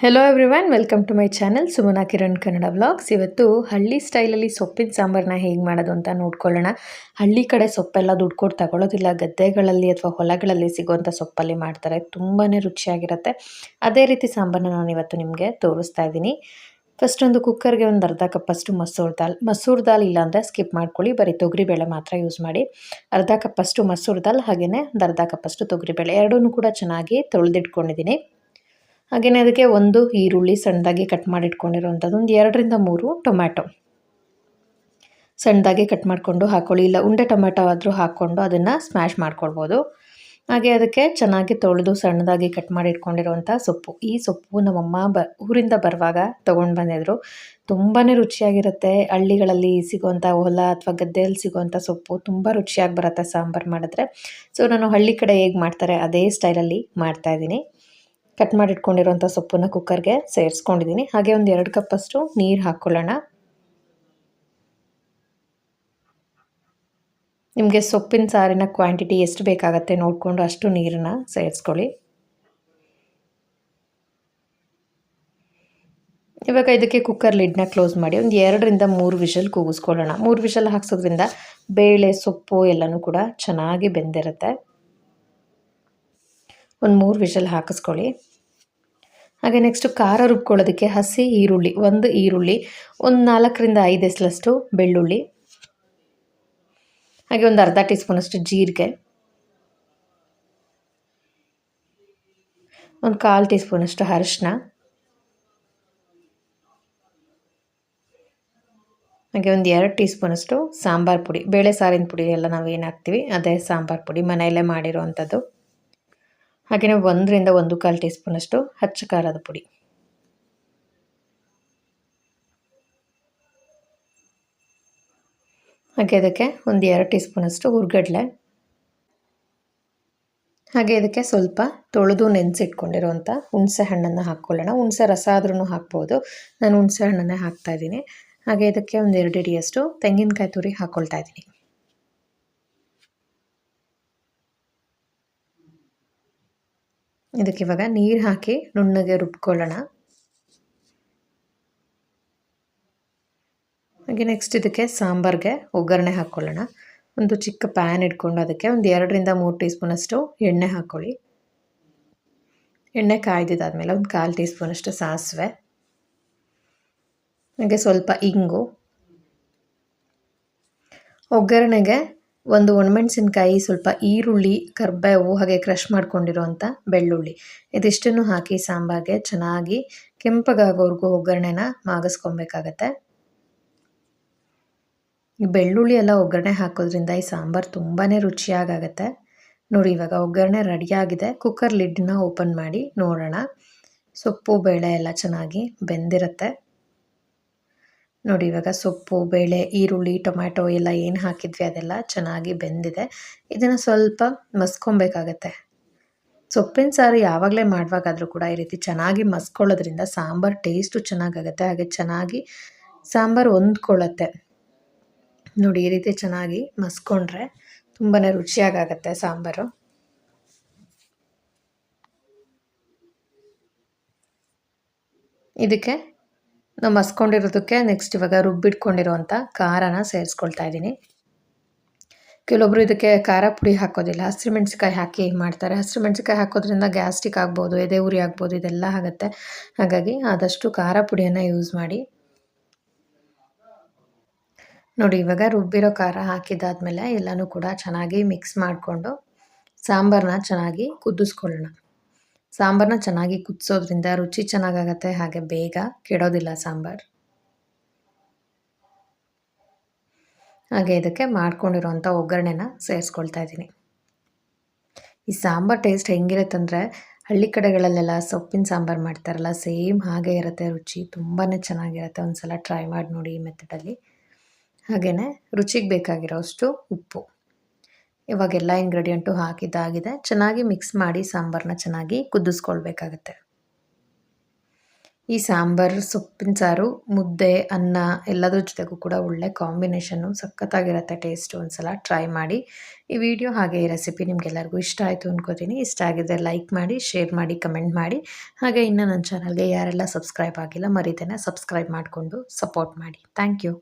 Hello everyone welcome to my channel Sumana Kiran Kannada vlogs ಇವತ್ತು ಹಳ್ಳಿ ಸ್ಟೈಲಲ್ಲಿ ಸೊಪ್ಪಿನ ಸಾಂಬಾರನ್ನ ಹೇಗೆ ಮಾಡೋದು ಅಂತ ನೋಡ್ಕೊಳ್ಳೋಣ. ಹಳ್ಳಿ ಕಡೆ ಸೊಪ್ಪೆಲ್ಲ ದುಡ್ಡು ಕೊಟ್ಟು ತಗೊಳ್ಳೋದಿಲ್ಲ ಗದ್ದೆಗಳಲ್ಲಿ ಅಥವಾ ಹೊಲಗಳಲ್ಲಿ ಸಿಗುವಂಥ ಸೊಪ್ಪಲ್ಲಿ ಮಾಡ್ತಾರೆ ತುಂಬಾ ರುಚಿಯಾಗಿರುತ್ತೆ. ಅದೇ ರೀತಿ ಸಾಂಬಾರನ್ನ ನಾನು ಇವತ್ತು ನಿಮಗೆ ತೋರಿಸ್ತಾ ಇದ್ದೀನಿ. ಫಸ್ಟ್ ಒಂದು ಕುಕ್ಕರ್ಗೆ ಒಂದು ಅರ್ಧ ಕಪ್ಪಷ್ಟು ಮಸೂರ್ ದಾಲ್ ಮಸೂರ್ ದಾಲ್ ಇಲ್ಲಾಂದರೆ ಸ್ಕಿಪ್ ಮಾಡ್ಕೊಳ್ಳಿ, ಬರೀ ತೊಗರಿಬೇಳೆ ಮಾತ್ರ ಯೂಸ್ ಮಾಡಿ. ಅರ್ಧ ಕಪ್ಪಷ್ಟು ಮಸೂರ್ ದಾಲ್ ಹಾಗೆಯೇ ಒಂದು ಅರ್ಧ ಕಪ್ಪಷ್ಟು ತೊಗರಿಬೇಳೆ ಎರಡೂ ಕೂಡ ಚೆನ್ನಾಗಿ ತೊಳೆದಿಟ್ಕೊಂಡಿದ್ದೀನಿ. ಹಾಗೆಯೇ ಅದಕ್ಕೆ ಒಂದು ಈರುಳ್ಳಿ ಸಣ್ಣದಾಗಿ ಕಟ್ ಮಾಡಿಟ್ಕೊಂಡಿರುವಂಥದ್ದು, ಒಂದು ಎರಡರಿಂದ ಮೂರು ಟೊಮ್ಯಾಟೊ. ಸಣ್ಣದಾಗಿ ಕಟ್ ಮಾಡಿಕೊಂಡು ಹಾಕ್ಕೊಳ್ಳಿ ಇಲ್ಲ ಉಂಡೆ ಟೊಮ್ಯಾಟೊ ಆದರೂ ಹಾಕ್ಕೊಂಡು ಅದನ್ನು ಸ್ಮ್ಯಾಶ್ ಮಾಡ್ಕೊಳ್ಬೋದು. ಹಾಗೆ ಅದಕ್ಕೆ ಚೆನ್ನಾಗಿ ತೊಳೆದು ಸಣ್ಣದಾಗಿ ಕಟ್ ಮಾಡಿ ಇಟ್ಕೊಂಡಿರುವಂಥ ಸೊಪ್ಪು. ಈ ಸೊಪ್ಪು ನಮ್ಮಮ್ಮ ಬ, ಊರಿಂದ ಬರುವಾಗ ತೊಗೊಂಡು ಬಂದಿದ್ರು. ತುಂಬಾ ರುಚಿಯಾಗಿರುತ್ತೆ. ಹಳ್ಳಿಗಳಲ್ಲಿ ಸಿಗುವಂಥ ಹೊಲ ಅಥವಾ ಗದ್ದೆಯಲ್ಲಿ ಸಿಗುವಂಥ ಸೊಪ್ಪು ತುಂಬ ರುಚಿಯಾಗಿ ಬರುತ್ತೆ ಸಾಂಬಾರು ಮಾಡಿದ್ರೆ. ಸೊ ನಾನು ಹಳ್ಳಿ ಕಡೆ ಹೇಗೆ ಮಾಡ್ತಾರೆ, ಅದೇ ಸ್ಟೈಲಲ್ಲಿ ಮಾಡ್ತಾಯಿದ್ದೀನಿ ಕಟ್ ಮಾಡಿಟ್ಕೊಂಡಿರುವಂಥ ಸೊಪ್ಪನ್ನು ಕುಕ್ಕರ್ಗೆ ಸೇರಿಸ್ಕೊಂಡಿದ್ದೀನಿ. ಹಾಗೆ ಒಂದು ಎರಡು ಕಪ್ಪಷ್ಟು ನೀರು ಹಾಕ್ಕೊಳ್ಳೋಣ ನಿಮಗೆ ಸೊಪ್ಪಿನ ಸಾರಿನ ಕ್ವಾಂಟಿಟಿ ಎಷ್ಟು ಬೇಕಾಗತ್ತೆ ನೋಡಿಕೊಂಡು ಅಷ್ಟು ನೀರನ್ನು ಸೇರಿಸ್ಕೊಳ್ಳಿ. ಇವಾಗ ಇದಕ್ಕೆ ಕುಕ್ಕರ್ ಲಿಡ್ನ ಕ್ಲೋಸ್ ಮಾಡಿ ಒಂದು ಎರಡರಿಂದ ಮೂರು ವಿಷಲ್ ಕೂಗಿಸ್ಕೊಳ್ಳೋಣ. ಮೂರು ವಿಷಲ್ ಹಾಕ್ಸೋದ್ರಿಂದ ಬೇಳೆ, ಸೊಪ್ಪು ಎಲ್ಲನೂ ಕೂಡ ಚೆನ್ನಾಗಿ ಬೆಂದಿರುತ್ತೆ. ಒಂದು ಮೂರು ವಿಷಲ್ ಹಾಕಿಸ್ಕೊಳ್ಳಿ. ಹಾಗೆ ನೆಕ್ಸ್ಟು ಖಾರ ರುಬ್ಕೊಳ್ಳೋದಕ್ಕೆ ಹಸಿ ಈರುಳ್ಳಿ, ಒಂದು ಈರುಳ್ಳಿ, ಒಂದು ನಾಲ್ಕರಿಂದ ಐದು ಎಸ್ಲಷ್ಟು ಬೆಳ್ಳುಳ್ಳಿ, ಹಾಗೆ ಒಂದು ಅರ್ಧ ಟೀ ಸ್ಪೂನಷ್ಟು ಜೀರಿಗೆ, ಒಂದು ಕಾಲು ಟೀ ಸ್ಪೂನಷ್ಟು ಅರಿಶಿನ, ಹಾಗೆ ಒಂದು ಎರಡು ಟೀ ಸ್ಪೂನಷ್ಟು ಸಾಂಬಾರು ಪುಡಿ, ಬೇಳೆ ಸಾರಿನ ಪುಡಿ ಎಲ್ಲ ನಾವು ಏನು ಹಾಕ್ತೀವಿ, ಅದೇ ಸಾಂಬಾರು ಪುಡಿ ಮನೆಯಲ್ಲೇ ಮಾಡಿರೋ ಅಂಥದ್ದು ಹಾಗೆಯೇ ಒಂದರಿಂದ ಒಂದು ಕಾಲು ಟೀ ಸ್ಪೂನಷ್ಟು ಹಚ್ಚ ಖಾರದ ಪುಡಿ. ಹಾಗೆ ಅದಕ್ಕೆ ಒಂದು ಎರಡು ಟೀ ಸ್ಪೂನಷ್ಟು ಹುರ್ಗಡ್ಲೆ. ಹಾಗೆ ಇದಕ್ಕೆ ಸ್ವಲ್ಪ ತೊಳೆದು ನೆನೆಸಿಟ್ಕೊಂಡಿರುವಂಥ ಹುಣಸೆ ಹಣ್ಣನ್ನು ಹಾಕ್ಕೊಳ್ಳೋಣ. ಹುಣಸೆ ರಸ ಆದ್ರೂ ಹಾಕ್ಬೋದು. ನಾನು ಹುಣಸೆ ಹಣ್ಣನ್ನೇ ಹಾಕ್ತಾಯಿದ್ದೀನಿ ಹಾಗೆ ಇದಕ್ಕೆ ಒಂದು ಎರಡು ಇಡಿಯಷ್ಟು ತೆಂಗಿನಕಾಯಿ ತುರಿ ಹಾಕ್ಕೊಳ್ತಾ ಇದ್ದೀನಿ. ಇದಕ್ಕೆ ಇವಾಗ ನೀರು ಹಾಕಿ ನುಣ್ಣಗೆ ರುಬ್ಕೊಳ್ಳೋಣ. ಹಾಗೆ ನೆಕ್ಸ್ಟ್ ಇದಕ್ಕೆ ಸಾಂಬಾರಿಗೆ ಒಗ್ಗರಣೆ ಹಾಕ್ಕೊಳ್ಳೋಣ ಒಂದು ಚಿಕ್ಕ ಪ್ಯಾನ್ ಇಟ್ಕೊಂಡು ಅದಕ್ಕೆ ಒಂದು ಎರಡರಿಂದ ಮೂರು ಟೀ ಸ್ಪೂನಷ್ಟು ಎಣ್ಣೆ ಹಾಕ್ಕೊಳ್ಳಿ ಎಣ್ಣೆ ಕಾಯ್ದಿದ್ದಾದಮೇಲೆ ಒಂದು ಕಾಲು ಟೀ ಸ್ಪೂನಷ್ಟು ಸಾಸಿವೆ. ಹಾಗೆ ಸ್ವಲ್ಪ ಇಂಗು. ಒಗ್ಗರಣೆಗೆ ಒಂದು ಒಣಮೆಣಸಿನ್ಕಾಯಿ, ಸ್ವಲ್ಪ ಈರುಳ್ಳಿ, ಕರ್ಬೇವು ಹಾಗೆ ಕ್ರಷ್ ಮಾಡ್ಕೊಂಡಿರುವಂಥ ಬೆಳ್ಳುಳ್ಳಿ. ಇದಿಷ್ಟನ್ನು ಹಾಕಿ ಸಾಂಬಾರಿಗೆ? ಚೆನ್ನಾಗಿ ಕೆಂಪಗಾಗೋವರೆಗೂ ಒಗ್ಗರಣೆನ ಮಾಗಿಸ್ಕೊಬೇಕಾಗತ್ತೆ. ಈ ಬೆಳ್ಳುಳ್ಳಿ ಎಲ್ಲ ಒಗ್ಗರಣೆ ಹಾಕೋದ್ರಿಂದ ಈ ಸಾಂಬಾರು ತುಂಬಾ ರುಚಿಯಾಗತ್ತೆ ನೋಡಿ, ಇವಾಗ ಒಗ್ಗರಣೆ ರೆಡಿಯಾಗಿದೆ ಕುಕ್ಕರ್ ಲಿಡ್ನ ಓಪನ್ ಮಾಡಿ ನೋಡೋಣ. ಸೊಪ್ಪು, ಬೇಳೆ ಎಲ್ಲ ಚೆನ್ನಾಗಿ ಬೆಂದಿರುತ್ತೆ. ನೋಡಿ, ಇವಾಗ ಸೊಪ್ಪು, ಬೇಳೆ, ಈರುಳ್ಳಿ, ಟೊಮ್ಯಾಟೊ ಎಲ್ಲ ಏನು ಹಾಕಿದ್ವಿ ಅದೆಲ್ಲ ಚೆನ್ನಾಗಿ ಬೆಂದಿದೆ. ಇದನ್ನು ಸ್ವಲ್ಪ ಮಸ್ಕೊಬೇಕಾಗತ್ತೆ. ಸೊಪ್ಪಿನ ಸಾರು ಯಾವಾಗಲೇ ಮಾಡುವಾಗಾದರೂ ಕೂಡ ಈ ರೀತಿ ಚೆನ್ನಾಗಿ ಮಸ್ಕೊಳ್ಳೋದ್ರಿಂದ ಸಾಂಬಾರು ಟೇಸ್ಟು ಚೆನ್ನಾಗಾಗತ್ತೆ, ಹಾಗೆ ಚೆನ್ನಾಗಿ ಸಾಂಬಾರು ಹೊಂದ್ಕೊಳ್ಳುತ್ತೆ. ನೋಡಿ, ಈ ರೀತಿ ಚೆನ್ನಾಗಿ ಮಸ್ಕೊಂಡ್ರೆ ತುಂಬಾ ರುಚಿಯಾಗತ್ತೆ ಸಾಂಬಾರು. ಇದಕ್ಕೆ ನಾವು ಮಸ್ಕೊಂಡಿರೋದಕ್ಕೆ ನೆಕ್ಸ್ಟ್ ಇವಾಗ ರುಬ್ಬಿಟ್ಕೊಂಡಿರುವಂಥ ಖಾರನ ಸೇರಿಸ್ಕೊಳ್ತಾ ಇದ್ದೀನಿ. ಕೆಲವೊಬ್ಬರು ಇದಕ್ಕೆ ಖಾರ ಪುಡಿ ಹಾಕೋದಿಲ್ಲ. ಹಸಿರು ಮೆಣಸಿಕಾಯಿ ಹಾಕಿ ಮಾಡ್ತಾರೆ. ಹಸಿರು ಮೆಣಸಿಕಾಯಿ ಹಾಕೋದ್ರಿಂದ ಗ್ಯಾಸ್ಟಿಕ್ ಆಗ್ಬೋದು ಎದೆ ಉರಿ ಆಗ್ಬೋದು, ಇದೆಲ್ಲ ಆಗುತ್ತೆ. ಹಾಗಾಗಿ ಆದಷ್ಟು ಖಾರ ಪುಡಿಯನ್ನು ಯೂಸ್ ಮಾಡಿ. ನೋಡಿ, ಇವಾಗ ರುಬ್ಬಿರೋ ಖಾರ ಹಾಕಿದ್ದಾದ್ಮೇಲೆ ಎಲ್ಲನೂ ಕೂಡ ಚೆನ್ನಾಗಿ ಮಿಕ್ಸ್ ಮಾಡಿಕೊಂಡು ಸಾಂಬಾರನ್ನ ಚೆನ್ನಾಗಿ ಕುದಿಸ್ಕೊಳ್ಳೋಣ. ಸಾಂಬಾರನ್ನ ಚೆನ್ನಾಗಿ ಕುದಿಸೋದ್ರಿಂದ ರುಚಿ ಚೆನ್ನಾಗಾಗತ್ತೆ, ಹಾಗೆ ಬೇಗ ಕೆಡೋದಿಲ್ಲ ಸಾಂಬಾರು. ಹಾಗೆ ಇದಕ್ಕೆ ಮಾಡ್ಕೊಂಡಿರೋಂಥ ಒಗ್ಗರಣೆನ ಸೇರಿಸ್ಕೊಳ್ತಾ ಇದ್ದೀನಿ. ಈ ಸಾಂಬಾರು ಟೇಸ್ಟ್ ಹೆಂಗಿರುತ್ತಂದರೆ ಹಳ್ಳಿ ಕಡೆಗಳಲ್ಲೆಲ್ಲ ಸೊಪ್ಪಿನ ಸಾಂಬಾರು ಮಾಡ್ತಾರಲ್ಲ, ಸೇಮ್ ಹಾಗೆ ಇರುತ್ತೆ ರುಚಿ ತುಂಬಾ ಚೆನ್ನಾಗಿರುತ್ತೆ. ಒಂದು ಸಲ ಟ್ರೈ ಮಾಡಿ ನೋಡಿ ಈ ಮೆಥಡಲ್ಲಿ ಹಾಗೆಯೇ ರುಚಿಗೆ ಬೇಕಾಗಿರೋ ಅಷ್ಟು ಉಪ್ಪು. ಇವಾಗೆಲ್ಲ ಇಂಗ್ರೀಡಿಯೆಂಟು ಹಾಕಿದ್ದಾಗಿದೆ. ಚೆನ್ನಾಗಿ ಮಿಕ್ಸ್ ಮಾಡಿ ಸಾಂಬಾರನ್ನ ಚೆನ್ನಾಗಿ ಕುದಿಸ್ಕೊಳ್ಬೇಕಾಗತ್ತೆ. ಈ ಸಾಂಬಾರು, ಸೊಪ್ಪಿನ ಸಾರು, ಮುದ್ದೆ, ಅನ್ನ ಎಲ್ಲದ್ರ ಜೊತೆಗೂ ಕೂಡ ಒಳ್ಳೆ ಕಾಂಬಿನೇಷನ್ನು ಸಖತ್ತಾಗಿರುತ್ತೆ ಟೇಸ್ಟ್ ಒಂದ್ಸಲ ಟ್ರೈ ಮಾಡಿ. ಈ ವಿಡಿಯೋ ಹಾಗೆ ಈ ರೆಸಿಪಿ ನಿಮ್ಗೆಲ್ಲರಿಗೂ ಇಷ್ಟ ಆಯಿತು ಅಂದ್ಕೋತೀನಿ ಇಷ್ಟ ಆಗಿದ್ರೆ ಲೈಕ್ ಮಾಡಿ ಶೇರ್ ಮಾಡಿ ಕಮೆಂಟ್ ಮಾಡಿ. ಹಾಗೆ ಇನ್ನು ನನ್ನ ಚಾನಲ್ಗೆ ಯಾರೆಲ್ಲ ಸಬ್ಸ್ಕ್ರೈಬ್ ಆಗಿಲ್ಲ ಮರಿತೇನೆ ಸಬ್ಸ್ಕ್ರೈಬ್ ಮಾಡಿಕೊಂಡು ಸಪೋರ್ಟ್ ಮಾಡಿ. Thank you